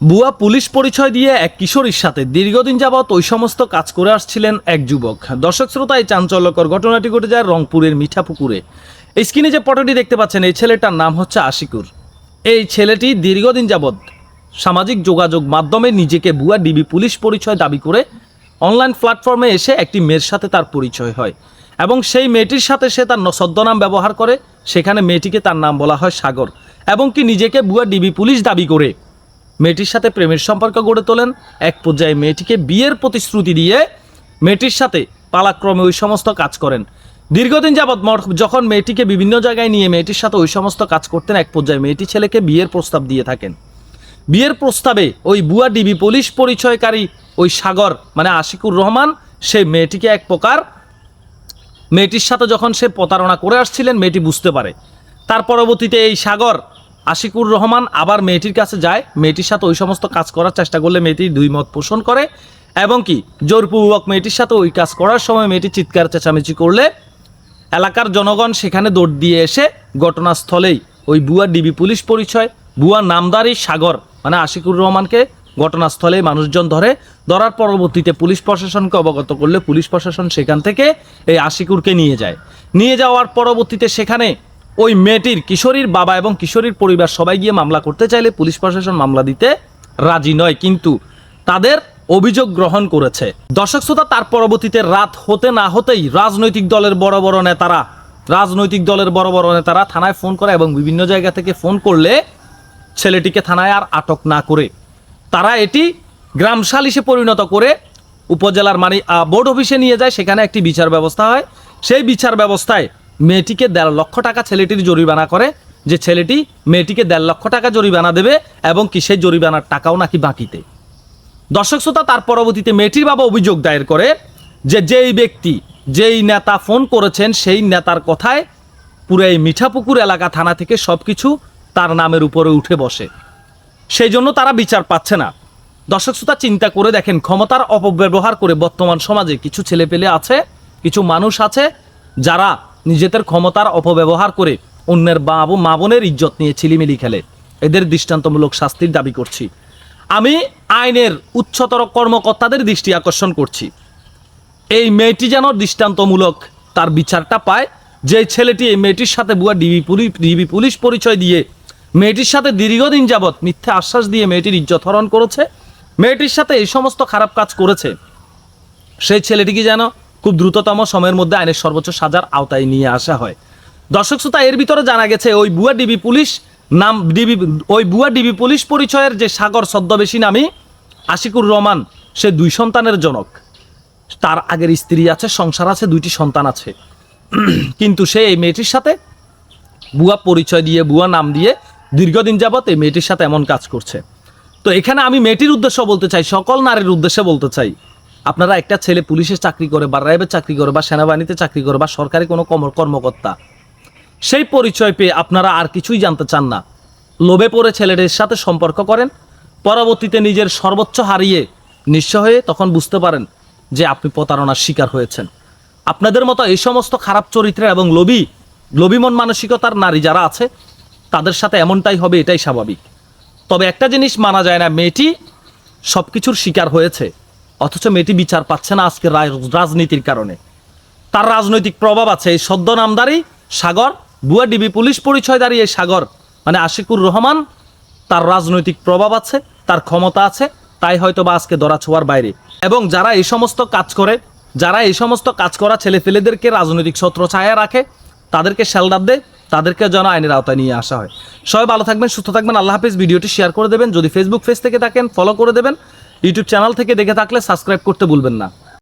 বুয়া পুলিশ পরিচয় দিয়ে এক কিশোরীর সাথে দীর্ঘদিন যাবৎ ওই সমস্ত কাজ করে আসছিলেন এক যুবক। দর্শক শ্রোতা, এই চাঞ্চল্যকর ঘটনাটি ঘটে যায় রংপুরের মিঠাপুকুরে। এই স্ক্রিনে যে ফটোটি দেখতে পাচ্ছেন, এই ছেলেটার নাম হচ্ছে আশিকুর। এই ছেলেটি দীর্ঘদিন যাবৎ সামাজিক যোগাযোগ মাধ্যমে নিজেকে বুয়া ডিবি পুলিশ পরিচয় দাবি করে অনলাইন প্ল্যাটফর্মে এসে একটি মেয়ের সাথে তার পরিচয় হয় এবং সেই মেয়েটির সাথে সে তার ছদ্মনাম ব্যবহার করে। সেখানে মেয়েটিকে তার নাম বলা হয় সাগর এবং কি নিজেকে বুয়া ডিবি পুলিশ দাবি করে। মেয়েটির সাথে প্রেমের সম্পর্ক গড়ে তোলেন। এক পর্যায়ে মেয়েটিকে বিয়ের প্রতিশ্রুতি দিয়ে মেয়েটির সাথে পালাক্রমে ওই সমস্ত কাজ করেন। দীর্ঘদিন যাবৎ যখন মেয়েটিকে বিভিন্ন জায়গায় নিয়ে মেয়েটির সাথে ওই সমস্ত কাজ করতেন, এক পর্যায়ে মেয়েটি ছেলেকে বিয়ের প্রস্তাব দিয়ে থাকেন। বিয়ের প্রস্তাবে ওই বুয়া ডিবি পুলিশ পরিচয়কারী ওই সাগর মানে আশিকুর রহমান সেই মেয়েটিকে এক প্রকার মেয়েটির সাথে যখন সে প্রতারণা করে আসছিলেন, মেয়েটি বুঝতে পারে। তার পরবর্তীতে এই সাগর আশিকুর রহমান আবার মেয়েটির কাছে যায়। মেয়েটির সাথে ওই সমস্ত কাজ করার চেষ্টা করলে মেয়েটি দুই মত পোষণ করে। এবং কি, জোরপূর্বক মেয়েটির সাথে ওই কাজ করার সময় মেয়েটি চিৎকার, চেঁচামেচি করলে এলাকার জনগণ সেখানে দৌড় দিয়ে এসে ঘটনাস্থলেই ওই বুয়া ডিবি পুলিশ পরিচয়, বুয়া নামদারি সাগর মানে আশিকুর রহমানকে ঘটনাস্থলে মানুষজন ধরে। ধরার পরবর্তীতে পুলিশ প্রশাসনকে অবগত করলে পুলিশ প্রশাসন সেখান থেকে এই আশিকুরকে নিয়ে যায়। নিয়ে যাওয়ার পরবর্তীতে সেখানে ওই মেয়েটির, কিশোরীর বাবা এবং কিশোরীর পরিবার সবাই গিয়ে মামলা করতে চাইলে পুলিশ প্রশাসন মামলা দিতে রাজি নয়, কিন্তু তাদের অভিযোগ গ্রহণ করেছে। দর্শক শ্রোতা, তার পরবর্তীতে রাত হতে না হতেই রাজনৈতিক দলের বড় বড় নেতারা, রাজনৈতিক দলের বড় বড় নেতারা থানায় ফোন করে এবং বিভিন্ন জায়গা থেকে ফোন করলে ছেলেটিকে থানায় আর আটক না করে। তারা এটি গ্রাম সালিশে পরিণত করে উপজেলার মানে বোর্ড অফিসে নিয়ে যায়, সেখানে একটি বিচার ব্যবস্থা হয়। সেই বিচার ব্যবস্থায় মেয়েটিকে দেড় লক্ষ টাকা ছেলেটির জরিমানা করে, যে ছেলেটি মেয়েটিকে দেড় লক্ষ টাকা জরিমানা দেবে এবং কি সেই জরিমানার টাকাও নাকি বাকিতে। দর্শক শ্রোতা, তার পরবর্তীতে মেয়েটির বাবা অভিযোগ দায়ের করে যে যেই ব্যক্তি, যেই নেতা ফোন করেছেন, সেই নেতার কথায় পুরো এই মিঠাপুকুর এলাকা থানা থেকে সব কিছু তার নামের উপরে উঠে বসে। সেই জন্য তারা বিচার পাচ্ছে না। দর্শক শ্রোতা, চিন্তা করে দেখেন, ক্ষমতার অপব্যবহার করে বর্তমান সমাজে কিছু ছেলেপেলে আছে, কিছু মানুষ আছে, যারা নিজেদের ক্ষমতার অপব্যবহার করে অন্যের বাবু মা বোনের ইজ্জত নিয়ে ছিলিমিলি খেলে। এদের দৃষ্টান্তমূলক শাস্তির দাবি করছি। আমি আইনের উচ্চতর কর্মকর্তাদের দৃষ্টি আকর্ষণ করছি। এই মেয়েটি যেন দৃষ্টান্তমূলক তার বিচারটা পায়, যে ছেলেটি এই মেয়েটির সাথে বুয়া ডিবি পুলিশ ডিবি পুলিশ পরিচয় দিয়ে মেয়েটির সাথে দীর্ঘদিন যাবৎ মিথ্যা আশ্বাস দিয়ে মেয়েটির ইজ্জত হরণ করেছে, মেয়েটির সাথে এই সমস্ত খারাপ কাজ করেছে। সেই ছেলেটিকে যেন খুব দ্রুততম সময়ের মধ্যে আইনের সর্বোচ্চ সাজার আওতায় নিয়ে আসা হয়। দর্শক শ্রোতা, এর ভিতরে জানা গেছে, ওই বুয়া ডিবি পুলিশ নাম ডিবি, ওই বুয়া ডিবি পুলিশ পরিচয়ের যে সাগর ছদ্মবেশী নামী আশিকুর রহমান, সে দুই সন্তানের জনক। তার আগের স্ত্রী আছে, সংসার আছে, দুইটি সন্তান আছে। কিন্তু সে এই মেয়েটির সাথে বুয়া পরিচয় দিয়ে, বুয়া নাম দিয়ে দীর্ঘদিন যাবত এই মেয়েটির সাথে এমন কাজ করছে। তো এখানে আমি মেয়েটির উদ্দেশ্য বলতে চাই, সকল নারীর উদ্দেশ্যে বলতে চাই। আপনারা একটা ছেলে পুলিশের চাকরি করে বা র্যাবের চাকরি করে বা সেনাবাহিনীতে চাকরি করে বা সরকারি কোনো কর্মকর্তা, সেই পরিচয় পেয়ে আপনারা আর কিছুই জানতে চান না। লোভে পড়ে ছেলেদের সাথে সম্পর্ক করেন, পরবর্তীতে নিজের সর্বোচ্চ হারিয়ে নিঃস্ব হয়ে তখন বুঝতে পারেন যে আপনি প্রতারণার শিকার হয়েছেন। আপনাদের মতো এই সমস্ত খারাপ চরিত্রের এবং লোভী লোভী মন মানসিকতার নারী যারা আছে, তাদের সাথে এমনটাই হবে, এটাই স্বাভাবিক। তবে একটা জিনিস মানা যায় না, মেয়েটি সব কিছুর শিকার হয়েছে। অথচ মেয়েটি বিচার পাচ্ছে না আজকে রাজনীতির কারণে। তার রাজনৈতিক প্রভাব আছে এই সদ্য নামদারি সাগর বুয়া ডিবি পুলিশ পরিচয়দারী এই সাগর। মানে আশিকুর রহমান, তার রাজনৈতিক প্রভাব আছে, তার ক্ষমতা আছে, তাই হয়তো বা আজকে ধরা ছোঁয়ার বাইরে। এবং যারা এই সমস্ত কাজ করে, যারা এই সমস্ত কাজ করা ছেলেপেলেদেরকে রাজনৈতিক ছত্র ছায়া রাখে, তাদেরকে শেলডার দেয় তাদেরকে যেন আইনের আওতায় নিয়ে আসা হয়। সবাই ভালো থাকবেন, সুস্থ থাকবেন, আল্লাহ হাফিজ। ভিডিওটি শেয়ার করে দেবেন। যদি ফেসবুক পেজ থেকে থাকেন ফলো করে দেবেন। ইউটিউব চ্যানেল থেকে দেখে থাকলে সাবস্ক্রাইব করতে ভুলবেন না।